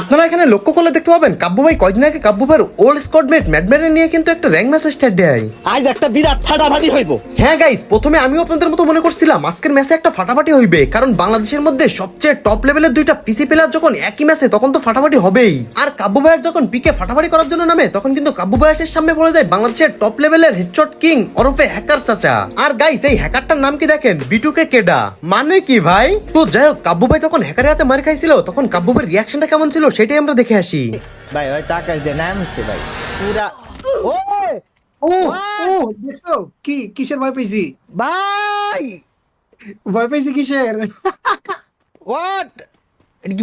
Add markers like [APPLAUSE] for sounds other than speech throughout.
আপনারা এখানে লক্ষ্য করলে দেখতে পাবেন কাব্য ভাই কয়দিন আগে কাব্য ভাইয়ের ওল্ড স্কোয়াডমেট ম্যাডম্যানে নিয়ে কিন্তু একটা র্যাঙ্ক ম্যাচ স্টার্ট দেয়। আজ একটা বিরাট ফাটাফাটি হইব। হ্যাঁ গাইস প্রথমে আমিও আপনাদের মতো মনে করছিলাম আজকের ম্যাচে একটা ফাটাফাটি হইবে কারণ বাংলাদেশের মধ্যে সবচেয়ে টপ লেভেলের দুইটা পিসি প্লেয়ার যখন একই ম্যাচে তখন তো ফাটাফাটি হবেই। আর কাব্য ভাইয়ের যখন পিকে ফাটাফাটি করার জন্য নামে তখন কিন্তু কাব্য ভাইয়ের সামনে পড়ে যায় বাংলাদেশের টপ লেভেলের হেডশট কিং ওরফে হ্যাকার চাচা। আর গাইস এই হ্যাকারটার নাম কি দেখেন? বিটুকে কেডা? মানে কি ভাই? তো যাই হোক কাব্য ভাই যখন হ্যাকারের হাতে মার খাইছিল তখন কাব্য ভাইয়ের রিয়াকশনটা কেমন ছিল? সেটাই আমরা দেখে আসি। ভাই ভাই টাকা দিয়ে নামছে ভাই পুরা ও! ও ও! দেখছ? কি কিসের ভয় পেয়েছি? ভাই! ভয় পেয়েছি কিসের? হোয়াট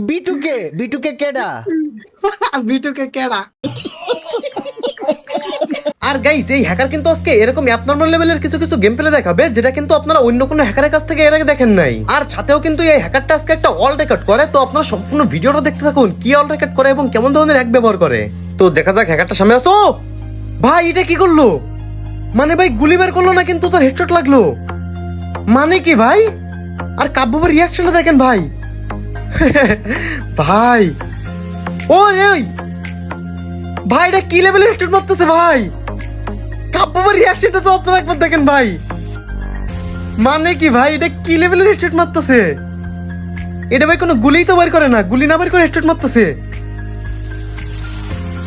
বিটুকে বিটুকে কেডা? [LAUGHS] বিটুকে কেডা? আর গাইস এই হ্যাকার কিন্তু আজকে এরকম অ্যাবনর্মাল লেভেলের কিছু কিছু গেম প্লে দেখাবে, যেটা কিন্তু আপনারা অন্য কোনো হ্যাকারের কাছ থেকে এর আগে দেখেন নাই। আর সাথেও কিন্তু এই হ্যাকারটা আজকে একটা অল রেকর্ড করে, তো আপনারা সম্পূর্ণ ভিডিওটা দেখতে থাকুন, কি অল রেকর্ড করে এবং কেমন ধরনের হ্যাক ব্যবহার করে। তো দেখা যাক হ্যাকারটা সামনে আসো ভাই, এটা কি করল? মানে ভাই, গুলি বের করল না কিন্তু তার হেডশট লাগল? মানে কি ভাই? আর কাব্যবার রিয়াকশনটা দেখেন ভাই। [LAUGHS] ভাই। ও রে ভাই, এটা কি লেভেলের হেডশট মারতেছে ভাই? কাব্যবার রিয়াকশনটা তো আপনারা একবার দেখেন ভাই। মানে কি ভাই, এটা কি লেভেলের হেডশট মারতেছে? এটা ভাই কোনো গুলিই তো বের করে না, গুলি না বের করে হেডশট মারতেছে।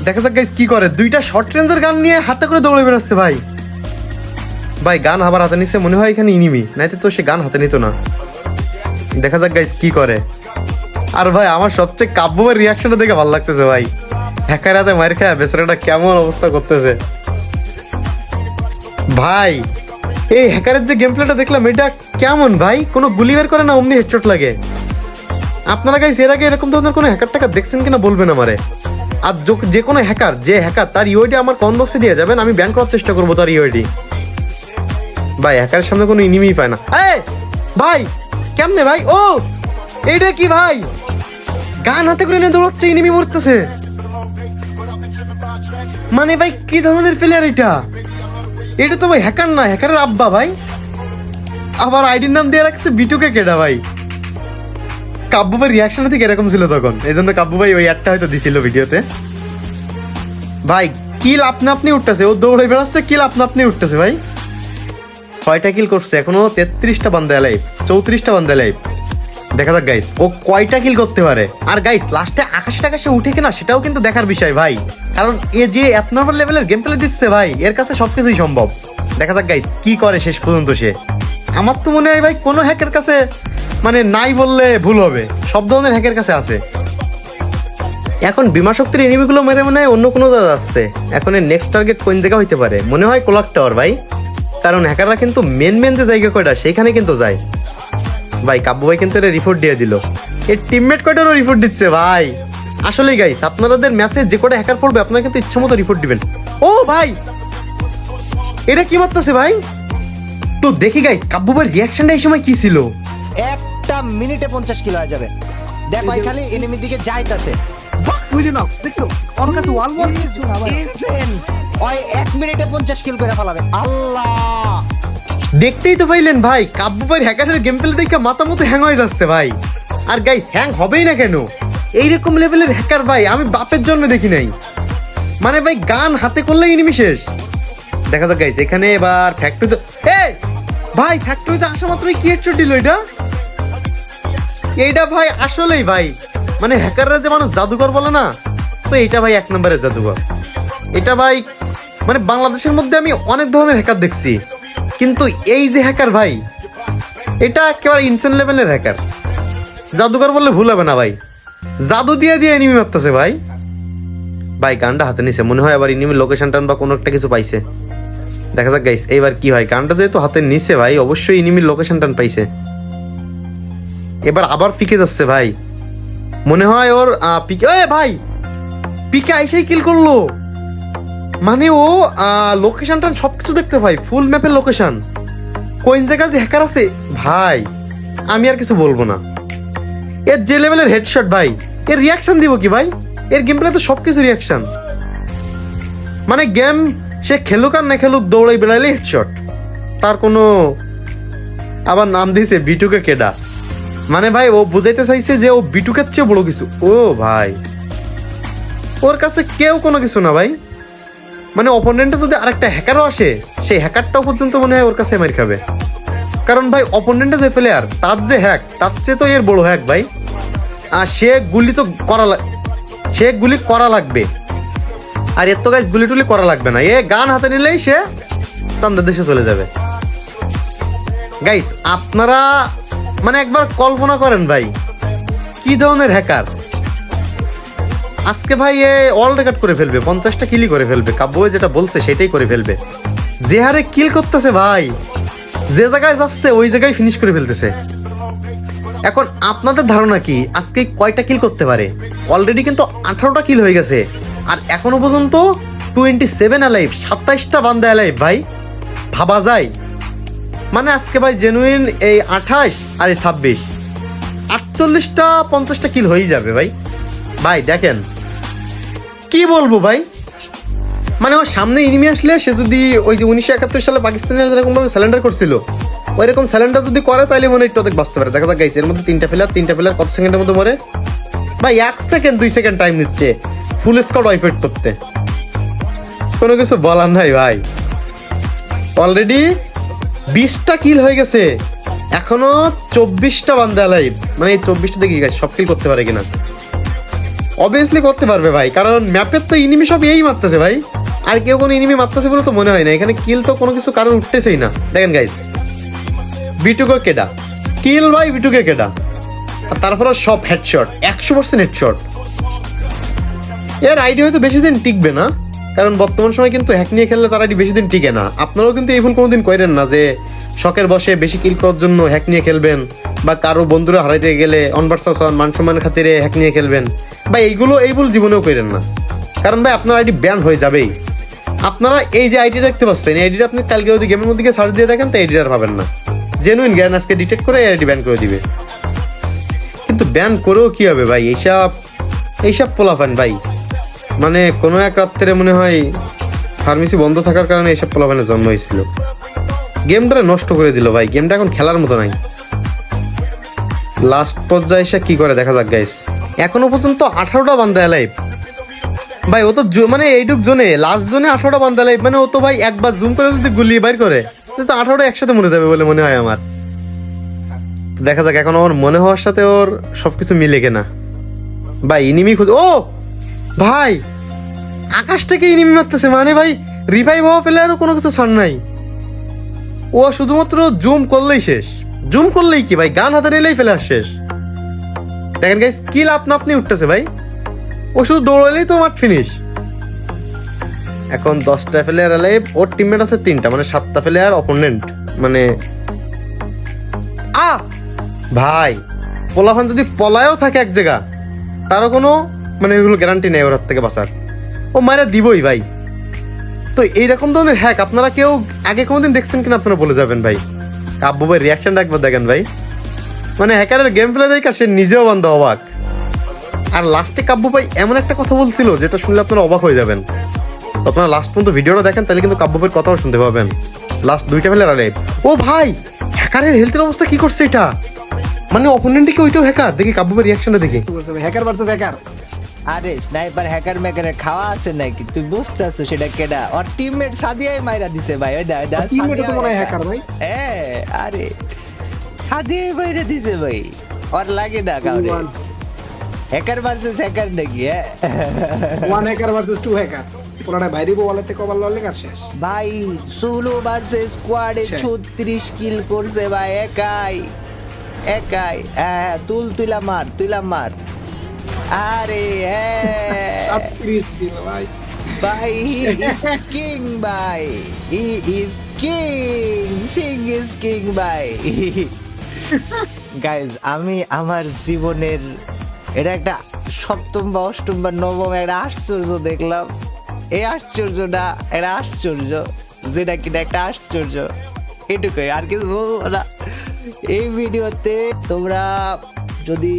দেখা যাক গাইস কি করে। দুইটা শর্ট রেঞ্জের গান নিয়ে হাতে করে দৌড়ে বেরোচ্ছে ভাই। ভাই, গান আবার হাতে নিছে, মনে হয় এখানে ইনিমি। নাইতে তো সে গান হাতে নিত না। দেখা যাক গাইস কি করে। আর ভাই, আমার সবচেয়ে কাব্যের রিয়াকশনটা দেখে ভালো লাগতেছে ভাই। হ্যাকার হাতে মার খায়, বেচারাটা কেমন অবস্থা করতেছে। ভাই, এই হ্যাকারের যে গেম প্লেটা দেখলাম, এটা কেমন ভাই? কোনো গুলি বের করে না অমনি হেডশট লাগে? আপনারা গাইস এর আগে এরকম ধরনের কোনো হ্যাকার টাকা দেখছেন কিনা বলবেন আমারে। আর যো- কোনো হ্যাকার যে হ্যাকার তার ইউআইডি আমার কমেন্ট বক্সে দিয়ে যাবেন, আমি ব্যান করার চেষ্টা করব তার ইউআইডি ভাই হ্যাকারের সামনে কোনো ইনিমি পায় না। এই, ভাই, কেমনে ভাই? ও, এইটা কি ভাই? গান হাতে করে নিয়ে দৌড়াচ্ছে ইনিমি মরতেছে। মানে ভাই, কি ধরনের প্লেয়ার এটা? এটা তো ভাই হ্যাকার না, হ্যাকারের আব্বা ভাই। আবার আইডির নাম দিয়ে রাখছে বিটুকে কেডা ভাই। কাব্য ভাই রিয়াকশন ঠিক এরকম ছিল তখন। এই জন্য কাব্য ভাই ওই একটা হয়তো দিছিল ভিডিওতে। ভাই কিল আপনা আপনি উঠতেছে? ও দৌড়ে বেড়াচ্ছে কিল আপনা আপনি উঠতেছে ভাই? ছয়টা কিল করছে, এখনও তেত্রিশটা বান্দা লাইফ চৌত্রিশটা বান্দা লাইফ দেখা যাক গাইস ও কয়টা কিল করতে পারে। আর গাইস লাস্টে আকাশে টাকাশে উঠে কিনা সেটাও কিন্তু দেখার বিষয়, ভাই। কারণ এ যে নম্বর লেভেলের গেম প্লে দিচ্ছে, ভাই, এর কাছে সবকিছুই সম্ভব। দেখা যাক গাইস কি করে শেষ পর্যন্ত সে। আমার তো মনে হয়, ভাই, কোনো হ্যাকের কাছে মানে নাই বললে ভুল হবে। সব ধরনের হ্যাকের কাছে আছে। এখন বিমা শক্তির এনিমিগুলো মেরে মনে হয় অন্য কোনো দাদা আসছে। এখন এর নেক্সট টার্গেট কোন জায়গা হইতে পারে? মনে হয় কোলাক টাওয়ার ভাই। কারণ হ্যাকাররা কিন্তু মেন মেন যে জায়গা কয়টা, সেখানে কিন্তু যায়। ভাই কাব্য ভাই কিন্তু এটা রিপোর্ট দিয়ে দিল। এর টিমমেট কয়টারও রিপোর্ট দিচ্ছে ভাই? আসলেই গাইস আপনাদের ম্যাচে যে কটা হ্যাকার পড়বে আপনারা কিন্তু ইচ্ছা মতো রিপোর্ট দিবেন। ও ভাই এটা কি মারতেছে ভাই? তো দেখি গাইস কাব্য ভাই রিয়াকশনটা এই সময় কি ছিল? একটা মিনিটে পঞ্চাশ কিলো হয়ে যাবে। দেখো যে- খালি এনিমির দিকে যাইতাছে। বুঝে নাও দেখছ? ওর কাছে ওয়াল ওয়াল কিছু না ভাই এক মিনিটে পঞ্চাশ কিল করে ফেলাবে। আল্লাহ! দেখতেই তো পাইলেন ভাই কাব্য হ্যাকারের গেম প্লে দেখে মাথা মতো হ্যাং হয়ে যাচ্ছে ভাই। আর গাই হ্যাং হবেই না কেন? এইরকম লেভেলের হ্যাকার ভাই, আমি বাপের জন্মে দেখি নাই। মানে ভাই, গান হাতে করলে ইনিমি শেষ। দেখা যাক গাইস এখানে এবার ফ্যাক্টরি তো ভাই ফ্যাক্টরিতে আসা মাত্রই কি হেডশট দিল এটা? এইটা ভাই, আসলেই ভাই। মানে হ্যাকাররা যে মানুষ জাদুকর বলে না, তো এটা ভাই এক নম্বরের জাদুকর। এটা ভাই মানে বাংলাদেশের মধ্যে আমি অনেক ধরনের হ্যাকার দেখছি। কিন্তু এই যে হ্যাকার ভাই, এটা একেবারে ইনসেন লেভেলের হ্যাকার জাদুকর বললে ভুল হবে না ভাই। জাদু দিয়ে দিয়ে এনিমি মারতেছে ভাই। ভাই, গানটা হাতে নিছে। মনে হয় আবার এনিমি লোকেশন টান বা কোনো একটা কিছু পাইছে। দেখা যাক গাইস এইবার কি হয়। গানটা যেহেতু হাতে নিছে ভাই, অবশ্যই এনিমির লোকেশন টান পাইছে। এবার আবার পিকে যাচ্ছে ভাই। মনে হয় ওর পিকে ভাই! পিকে আইসাই কিল করল। মানে ও লোকেশন টান সবকিছু দেখতে ভাই ফুল ম্যাপের লোকেশন কোন জায়গায় যে হ্যাকার আছে? ভাই, আমি আর কিছু বলব না। এর যে লেভেলের হেডশট ভাই, এর রিয়াকশন দিব কি ভাই? এর গেম প্লে তো সবকিছু রিয়াকশন মানে গেম সে খেলুক আর না খেলুক, দৌড়াই বেড়াইলে হেডশট তার কোনো, আবার নাম দিয়েছে বিটুকে কেডা। মানে ভাই, ও বুঝাইতে চাইছে যে ও বিটুকের চেয়ে বড় কিছু। ও ভাই, ওর কাছে কেউ কোনো কিছু না ভাই। মানে অপোনেন্টে যদি আরেকটা হ্যাকারও আসে, সেই হ্যাকারটাও পর্যন্ত মনে হয় ওর কাছে মার খাবে। কারণ ভাই অপোনেন্টে যে প্লেয়ার তার যে হ্যাক তার চেয়ে তো এর বড় হ্যাক ভাই। আর সে গুলি তো করা সে গুলি করা লাগবে। আর এর তো গাছ গুলি টুলি করা লাগবে না। এ গান হাতে নিলেই সে চান্দের দেশে চলে যাবে। গাইস আপনারা মানে একবার কল্পনা করেন ভাই, কি ধরনের হ্যাকার আজকে ভাই এ অল রেকর্ড করে ফেলবে, পঞ্চাশটা কিলি করে ফেলবে কাব্য যেটা বলছে সেটাই করে ফেলবে। যে হারে কিল করতেছে ভাই, যে জায়গায় যাচ্ছে ওই জায়গায় ফিনিশ করে ফেলতেছে। এখন আপনাদের ধারণা কি, আজকে কয়টা কিল করতে পারে? অলরেডি কিন্তু আঠারোটা কিল হয়ে গেছে, আর এখনও পর্যন্ত টোয়েন্টি সেভেন অ্যালাইভ সাতাইশটা বান্দা অ্যালাইভ ভাই। ভাবা যায়। মানে আজকে ভাই জেনুইন এই আঠাশ আর এই ছাব্বিশ। আটচল্লিশটা, পঞ্চাশটা কিল হয়েই যাবে ভাই। ভাই, দেখেন। কি বলব ভাই? মানে ওর সামনে ইনিমি আসলে সে যদি ওই যে উনিশশো একাত্তর সালে পাকিস্তানের যেরকম ভাবে স্যালেন্ডার করছিল ওই রকম স্যালেন্ডার যদি করে তাহলে মনে একটু অনেক বাঁচতে পারে। দেখা যাক গাইছে এর মধ্যে তিনটা প্লেয়ার তিনটা প্লেয়ার কত সেকেন্ডের মধ্যে মরে? ভাই, এক সেকেন্ড দুই সেকেন্ড টাইম নিচ্ছে। ফুল স্কট ওয়াইফাইট করতে। কোনো কিছু বলার নাই ভাই। অলরেডি বিশটা কিল হয়ে গেছে। এখনও চব্বিশটা বান্দা লাইভ মানে এই চব্বিশটা দেখি সব কিল করতে পারে কিনা? অবভিয়াসলি করতে পারবে ভাই, কারণ ম্যাপের তো ইনিমি সব এই মারতেছে ভাই। আর কেউ কোনো ইনিমি মারতেছে বলে তো মনে হয় না, এখানে কিল তো কোনো কিছু কারণ উঠতেছেই না। দেখেন গাইজ বিটুকো কেডা? কিল ভাই বিটুকে কেডা? আর তারপরে সব হেডশট একশো পার্সেন্ট হেডশট এর আইডি হয়তো বেশি দিন টিকবে না, কারণ বর্তমান সময় কিন্তু হ্যাক নিয়ে খেললে তারা বেশি দিন টিকে না। আপনারাও কিন্তু এই ভুল কোনোদিন করেন না যে শখের বসে বেশি কিল করার জন্য হ্যাক নিয়ে খেলবেন বা কারও বন্ধুরা হারাইতে গেলে অনভার্সাস মান সম্মান খাতিরে হ্যাক নিয়ে খেলবেন। বা এইগুলো এই ভুল জীবনেও করেন না। কারণ ভাই, আপনার আইডি ব্যান হয়ে যাবেই। আপনারা এই যে আইডি দেখতে পাচ্ছেন, এই আইডিটা আপনি কালকে যদি গেমের মধ্যে সার্চ দিয়ে দেখেন, তো আইডিটা আর পাবেন না। জেনুইন জ্ঞান আজকে ডিটেক্ট করে আইডি ব্যান করে দিবে। কিন্তু ব্যান করেও কী হবে ভাই? এইসব এইসব পোলাফান ভাই। মানে কোনো এক রাত্রে মনে হয় ফার্মেসি বন্ধ থাকার কারণে এইসব পোলাফানের জন্ম হয়েছিল। গেমটা নষ্ট করে দিল ভাই। গেমটা এখন খেলার মতো নাই। লাস্ট পর্যায়ে এসে কি করে? দেখা যাক গাইস এখনও পর্যন্ত আঠারোটা বান্দা লাইভ ভাই, ও তো মানে এইটুক জোনে লাস্ট জোনে আঠারোটা বান্দা লাইভ মানে ও তো ভাই একবার জুম করে যদি গুলিয়ে বাইর করে তো আঠারোটা একসাথে মরে যাবে বলে মনে হয় আমার। দেখা যাক, এখন আমার মনে হওয়ার সাথে ওর সবকিছু মিলে কেনা। ভাই, ইনিমি খুঁজ ও! ভাই, আকাশ থেকে ইনিমি মারতেছে মানে ভাই রিভাইভ হওয়া প্লেয়ারও কোনো কিছু ছাড় নাই। ও শুধুমাত্র জুম করলেই শেষ। জুম করলেই কি ভাই? গান হাতে নিলেই ফেলে শেষ। দেখেন গাই স্কিল আপনা আপনি উঠতেছে ভাই। ও শুধু দৌড়ালেই তো মাঠ ফিনিশ এখন দশটা প্লেয়ার এলে ওর টিমমেট আছে তিনটা মানে সাতটা প্লেয়ার অপোনেন্ট মানে আ! ভাই, পোলাফান যদি পলায়ও থাকে এক জায়গা, তারও কোনো মানে এগুলো গ্যারান্টি নেই ওর হাত থেকে বাঁচার। ও মায়েরা দিবই ভাই। তো এইরকম ধরনের হ্যাক আপনারা কেউ আগে কোনোদিন দেখছেন কিনা আপনারা বলে যাবেন ভাই। কাব্য ভাই রিয়াকশনটা একবার দেখেন ভাই। মানে হ্যাকারের গেম প্লে দেখা সে নিজেও বন্ধ অবাক। আর লাস্টে কাব্য ভাই এমন একটা কথা বলছিল, যেটা শুনলে আপনারা অবাক হয়ে যাবেন। আপনারা লাস্ট পর্যন্ত ভিডিওটা দেখেন, তাহলে কিন্তু কাব্য ভাইয়ের কথাও শুনতে পাবেন। লাস্ট দুইটা ফেলে আরে, ও ভাই হ্যাকারের হেলথের অবস্থা কি করছে এটা? মানে অপোনেন্টে কি ওইটাও হ্যাকার দেখি কাব্য ভাইয়ের রিয়াকশনটা দেখি। হ্যাকার ভার্সেস হ্যাকার আরে স্নাইপার হ্যাকার মেকারে খাওয়া আছে নাকি? তুই বুঝতেছো সেটা কেডা? ওর টিমমেট সাদিয়াই মাইরা দিছে ভাই ওই দা দা টিমমেট তো মনে হয় হ্যাকার ভাই। এ আরে সাদিয়াই মাইরা দিছে ভাই। ওর লাগে না কাউরে। হ্যাকার ভার্সেস হ্যাকার নাকি হ্যাঁ one hacker versus two hacker পুরোটা বাইরে বলে থেকে কবার লড়লে কাজ শেষ। ভাই সোলো ভার্সেস স্কোয়াডে আচ্ছা। 36 কিল করছে ভাই একাই। একাই। হ্যাঁ তুল তুইলা মার তুইলা মার। আরে হ্যাঁ। সাতত্রিশ কিলো ভাই। ভাই হি ইজ কিং ভাই। He is king Singh is king ভাই। গাইজ আমি আমার জীবনের এটা একটা সপ্তম বা অষ্টম বা নবম একটা আশ্চর্য দেখলাম। এই আশ্চর্যটা একটা আশ্চর্য যেটা কিনা একটা আশ্চর্য। এটুকুই আর কিছু বলব না। এই ভিডিওতে তোমরা যদি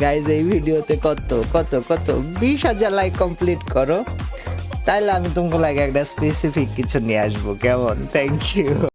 গাইজ এই ভিডিওতে কত কত কত, বিশ হাজার লাইক কমপ্লিট করো তাহলে আমি তোমাকে লাগে একটা স্পেসিফিক কিছু নিয়ে আসব। কেমন? Thank you